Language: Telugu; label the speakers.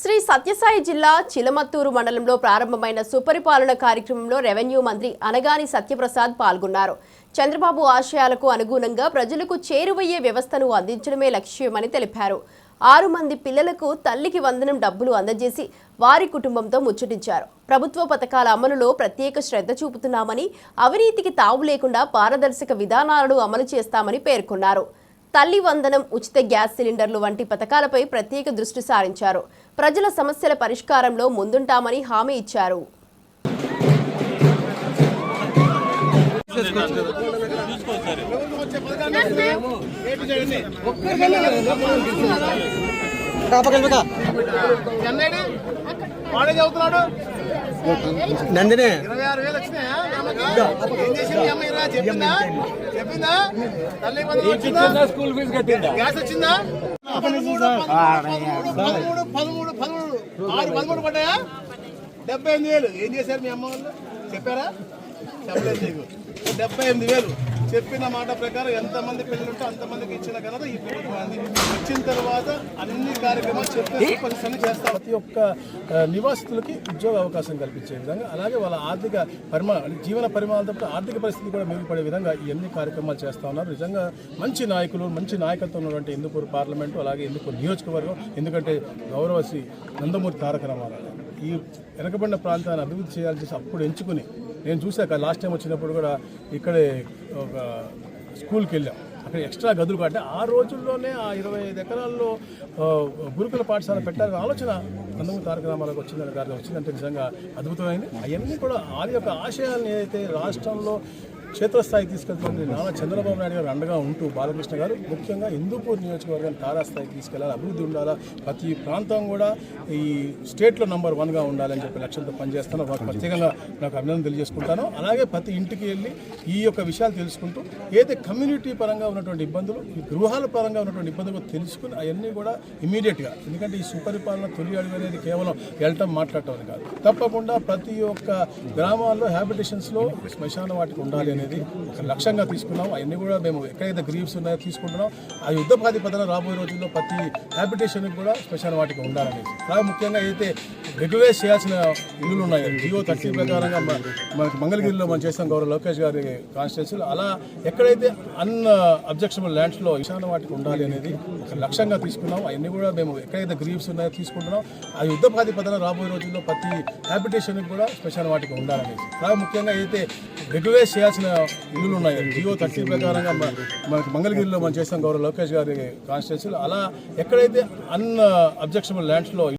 Speaker 1: శ్రీ సత్యసాయి జిల్లా చిలమత్తూరు మండలంలో ప్రారంభమైన సుపరిపాలన కార్యక్రమంలో రెవెన్యూ మంత్రి అనగాని సత్యప్రసాద్ పాల్గొన్నారు. చంద్రబాబు ఆశయాలకు అనుగుణంగా ప్రజలకు చేరువయ్యే వ్యవస్థను అందించడమే లక్ష్యమని తెలిపారు. ఆరు మంది పిల్లలకు తల్లికి వందనం డబ్బులు అందజేసి వారి కుటుంబంతో ముచ్చటించారు. ప్రభుత్వ పథకాల అమలులో ప్రత్యేక శ్రద్ధ చూపుతున్నామని అవినీతికి తావు లేకుండా పారదర్శక విధానాలను అమలు చేస్తామని పేర్కొన్నారు. తల్లి వందనం ఉచిత గ్యాస్ సిలిండర్లు వంటి పథకాలపై ప్రత్యేక దృష్టి సారించారు. ప్రజల సమస్యల పరిష్కారంలో ముందుంటామని హామీ ఇచ్చారు.
Speaker 2: చదువుతున్నాడు
Speaker 3: నందిని
Speaker 2: ఇరవై ఆరు వేలు వచ్చినాయా మీ అమ్మకి? చెప్పిందా చెప్పిందా తల్లి
Speaker 3: స్కూల్ ఫీజు కట్టిందా
Speaker 2: గ్యాస్ వచ్చిందా పదమూడు పదమూడు పదమూడు పదమూడు ఆరు పదమూడు పడ్డాయా డెబ్బై ఎనిమిది వేలు ఏం చేశారు మీ అమ్మ వాళ్ళు చెప్పారా చెప్పలేదు నీకు డెబ్బై ఎనిమిది వేలు చెప్పిన మాట ప్రకారం ఎంతమంది పిల్లలు ఉంటే అంతమందికి ఇచ్చిన ఘనత ఈ ప్రభుత్వాన్ని వచ్చిన తర్వాత అన్ని ప్రతి ఒక్క నివాసితులకి ఉద్యోగ అవకాశం కల్పించే విధంగా అలాగే వాళ్ళ ఆర్థిక పరిమాణ జీవన పరిమాణంతో ఆర్థిక పరిస్థితి కూడా మెరుగుపడే విధంగా ఈ అన్ని కార్యక్రమాలు చేస్తా ఉన్నారు. నిజంగా మంచి నాయకులు మంచి నాయకత్వం ఉన్నటువంటి ఇందుపూరు పార్లమెంటు అలాగే ఇందుపూరు నియోజకవర్గం ఎందుకంటే గౌరవ శ్రీ నందమూరి తారక రామారావు ఈ వెనకబడిన ప్రాంతాన్ని అభివృద్ధి చేయాలని చేసి అప్పుడు ఎంచుకుని నేను చూశాక లాస్ట్ టైం వచ్చినప్పుడు కూడా ఇక్కడే ఒక స్కూల్కి వెళ్ళాం. అక్కడ ఎక్స్ట్రా గదులు అంటే ఆ రోజుల్లోనే ఆ ఇరవై ఐదు ఎకరాల్లో గురుకుల పాఠశాల పెట్టాలనే ఆలోచన నందమూరి తారక రామారావుకి వచ్చిందని గారికి వచ్చిందంటే నిజంగా అద్భుతమైంది. అవన్నీ కూడా వారి యొక్క ఆశయాలను ఏదైతే రాష్ట్రంలో క్షేత్రస్థాయికి తీసుకెళ్తుంది నానా చంద్రబాబు నాయుడు గారు అండగా ఉంటూ బాలకృష్ణ గారు ముఖ్యంగా హిందూపూర్ నియోజకవర్గాన్ని తారాస్థాయికి తీసుకెళ్ళాలి. అభివృద్ధి ఉండాలా? ప్రతి ప్రాంతం కూడా ఈ స్టేట్లో నంబర్ వన్గా ఉండాలని చెప్పి లక్ష్యంతో పనిచేస్తాను వారికి ప్రత్యేకంగా నాకు అభినందన తెలియజేసుకుంటాను. అలాగే ప్రతి ఇంటికి వెళ్ళి ఈ యొక్క విషయాలు తెలుసుకుంటూ ఏదైతే కమ్యూనిటీ పరంగా ఉన్నటువంటి ఇబ్బందులు ఈ గృహాల పరంగా ఉన్నటువంటి ఇబ్బందులు తెలుసుకుని అవన్నీ కూడా ఇమీడియట్గా ఎందుకంటే ఈ సుపరిపాలన తొలి అడుగు అనేది కేవలం వెళ్ళటం మాట్లాడటం కాదు. తప్పకుండా ప్రతి ఒక్క గ్రామాల్లో హ్యాబిటేషన్స్లో శ్మశాన వాటికి ఉండాలి అనేది ఒక లక్ష్యంగా తీసుకున్నాం. అవన్నీ కూడా మేము ఎక్కడైతే గ్రీవ్స్ ఉన్నాయో తీసుకుంటున్నాం. ఆ యుద్ధ ప్రాతిపదన రాబోయే రోజుల్లో ప్రతి హ్యాబిటేషన్కి కూడా స్పెషల్ వాటికి ఉండాలనేసి. అలా ముఖ్యంగా అయితే రెగ్యులైజ్ చేయాల్సిన ఇల్లులు ఉన్నాయి జియో థర్టీ ప్రకారంగా మనకి మంగళగిరిలో మనం చేస్తాం గౌరవ లోకేష్ గారి కాన్స్టిట్యూన్సీలో అలా ఎక్కడైతే అన్ అబ్జెక్షబుల్ ల్యాండ్స్లో ఈశాన్య వాటికి ఉండాలి అనేది ఒక లక్ష్యంగా తీసుకున్నాం. అవన్నీ కూడా మేము ఎక్కడైతే గ్రీవ్స్ ఉన్నాయో తీసుకుంటున్నాం. ఆ యుద్ధ ప్రాతిపదన రాబోయే రోజుల్లో ప్రతి హ్యాబిటేషన్కి కూడా స్పెషల్ వాటికి ఉండాలనేసి. అలా ముఖ్యంగా అయితే రెగ్యులైజ్ చేయాల్సిన ఇల్లులు ఉన్నాయి. జియో థర్టీ ప్రకారంగా మనకి మంగళగిరిలో మనం చేస్తాం గౌరవ లోకేష్ గారి కాన్స్టిట్యూన్సీలో అలా ఎక్కడైతే అన్ అబ్జెక్షబుల్ ల్యాండ్స్లో